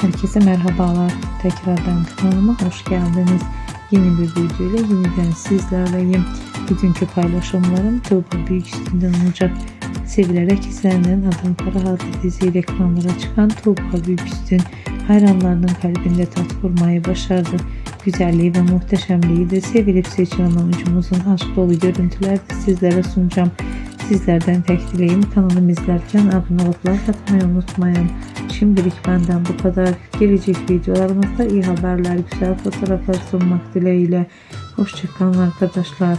Herkese merhabalar. Tekrardan kanalıma hoş geldiniz. Yeni bir video ile yeniden sizlerleyim. Bugünkü paylaşımlarım Tuğba Büyüküstü'nden olacak. Sevilerek izlenen Adam Para adlı diziyle ekranlara çıkan Tuğba Büyüküstün hayranlarının kalbinde tat kurmayı başardı. Güzelliği ve muhteşemliği de sevilip seçilen oyuncumuzun aşk dolu görüntüler de sizlere sunacağım. Sizlerden tek dileğim kanalımı izlerken abone olup like unutmayın. Şimdilik benden bu kadar. Gelecek videolarımızda iyi haberler, güzel fotoğraflar sunmak dileğiyle. Hoşçakalın arkadaşlar.